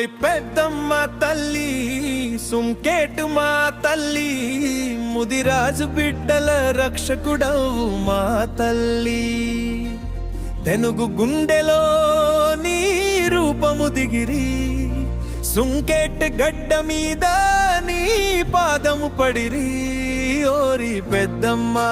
ఓయ్ పెద్దమ్మ తల్లి సుంకేటు మా తల్లి ముదిరాజు బిడ్డల రక్షకుడవు మా తల్లి. తెనుగు గుండెలో నీ రూపము దిగిరి సుంకేట్ గడ్డ మీద నీ పాదము పడిరి ఓరి పెద్దమ్మా.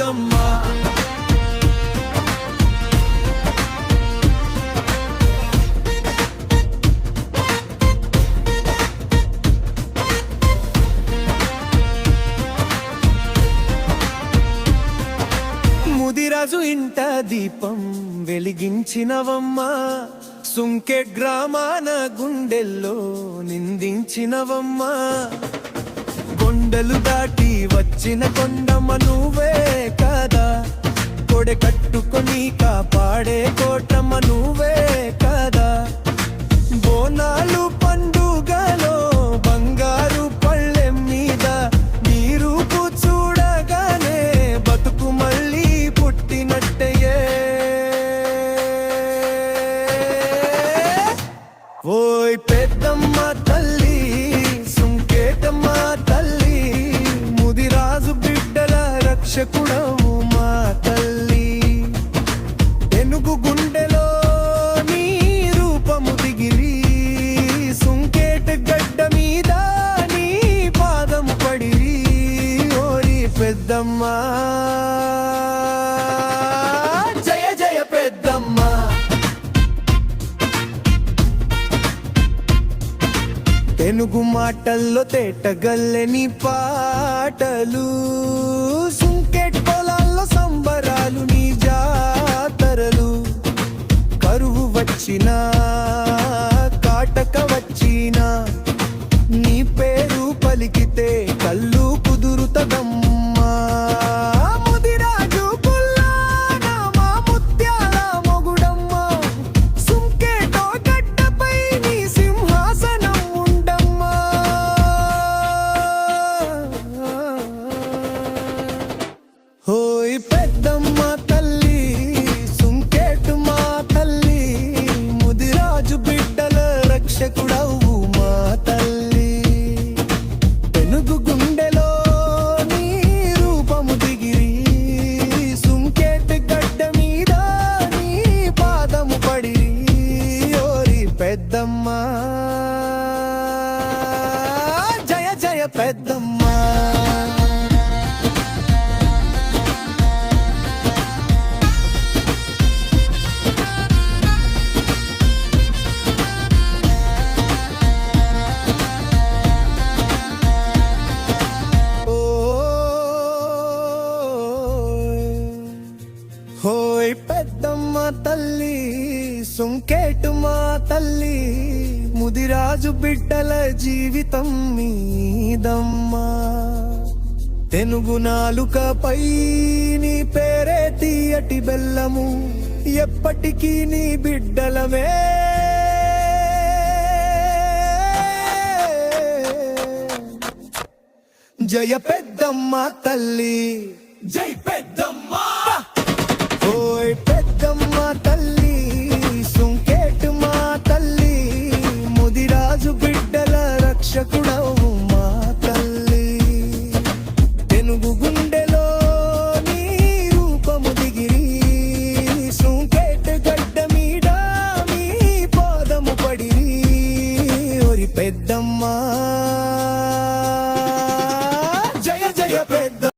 ముదిరాజు ఇంట దీపం వెలిగించినవమ్మా. సుంకె గ్రామాన గుండెల్లో నిందించినవమ్మా. కొండలు దాటి వచ్చిన కొండమ్మ నువ్వే కదా. కొడె కట్టుకొని కాపాడే కోటమ్మ నువ్వే కదా. రక్షకుడవు మా తల్లి. ఎనుగు గుండెలో నీ రూపము దిగిరి. సుంకేట గడ్డ మీద నీ పాదము పడిరి. ఓరి పెద్దమ్మ. జయ జయ మాటల్లో తేటగల్లెని పాటలు. జయ పెద్దమ్మ. హోయ్ పెద్దమ్మ తల్లి. సుంకేటు మా తల్లి ముదిరాజు బిడ్డల జీవితం మీదమ్మా. తెనుగు నాలుకపై నీ పేరే తీయటి బెల్లము ఎప్పటికీ నీ బిడ్డలమే జయ పెద్దమ్మ తల్లి. జై పెద్ద